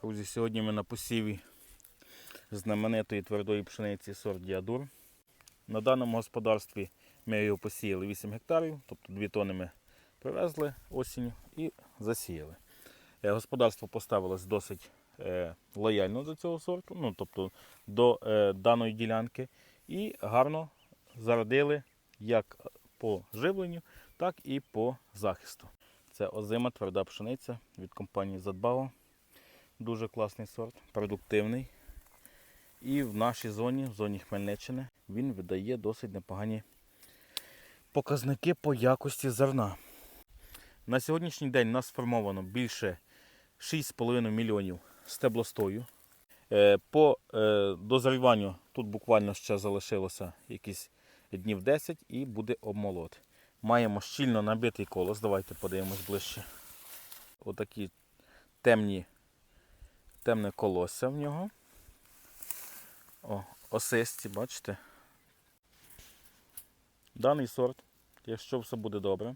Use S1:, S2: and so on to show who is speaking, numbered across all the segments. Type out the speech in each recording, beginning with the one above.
S1: Друзі, сьогодні ми на посіві знаменитої твердої пшениці сорт Діадур. На даному господарстві ми його посіяли 8 гектарів, тобто 2 тони ми привезли осінню і засіяли. Е, Господарство поставилось досить е, лояльно до цього сорту, ну, тобто до е, даної ділянки, і гарно зародили як по живленню, так і по захисту. Це озима тверда пшениця від компанії Задбава. Дуже класний сорт, продуктивний. І в нашій зоні, в зоні Хмельниччини, він видає досить непогані показники по якості зерна. На сьогоднішній день у нас сформовано більше 6,5 мільйонів стеблостою. Е, По е, дозріванню тут буквально ще залишилося якісь днів 10 і буде обмолот. Маємо щільно набитий колос. Давайте подивимось ближче. Отакі темні, темне колосся в нього. О, осисті, бачите? Даний сорт, якщо все буде добре.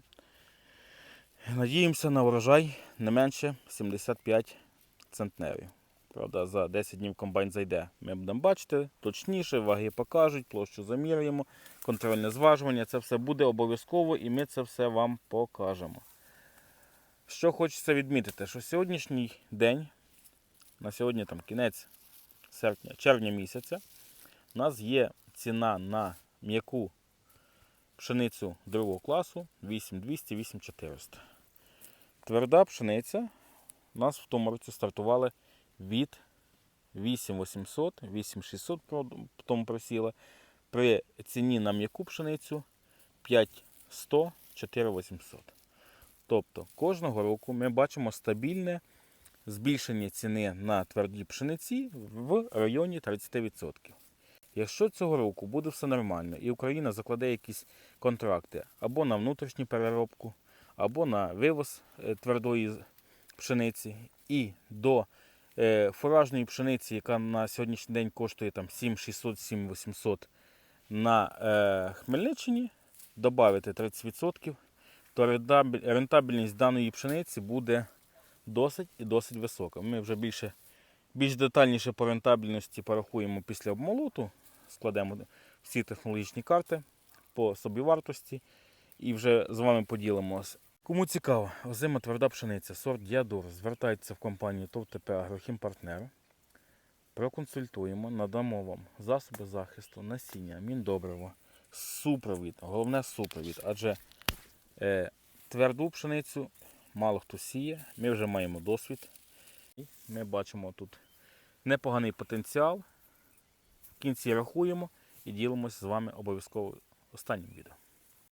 S1: Надіємося на урожай не менше 75 центнерів. Правда, за 10 днів комбайн зайде. Ми будемо бачити точніше, ваги покажуть, площу замірюємо, контрольне зважування. Це все буде обов'язково і ми це все вам покажемо. Що хочеться відмітити, що сьогоднішній день, на сьогодні там кінець серпня, червня місяця, у нас є ціна на м'яку пшеницю другого класу 8200 8400. Тверда пшениця у нас в тому році стартували від 8800, 8600 потім просіла. При ціні на м'яку пшеницю 5100, 4800. Тобто кожного року ми бачимо стабільне збільшення ціни на тверді пшениці в районі 30%. Якщо цього року буде все нормально і Україна закладе якісь контракти або на внутрішню переробку, або на вивоз е, твердої пшениці, і до е, фуражної пшениці, яка на сьогоднішній день коштує там 7600 7800 на е, Хмельниччині, додати 30%, то рентабель- рентабельність даної пшениці буде досить і досить висока. Ми вже більше, більш детальніше по рентабельності порахуємо після обмолоту, складемо всі технологічні карти по собівартості і вже з вами поділимося. Кому цікаво, озима тверда пшениця, сорт Діадор, звертайтеся в компанію ТОВ ТП Агрохім Партнер. Проконсультуємо, надамо вам засоби захисту, насіння, міндобриво, супровід, головне супровід, адже е, тверду пшеницю мало хто сіє, ми вже маємо досвід. І ми бачимо тут непоганий потенціал. В кінці рахуємо і ділимося з вами обов'язково останнім відео.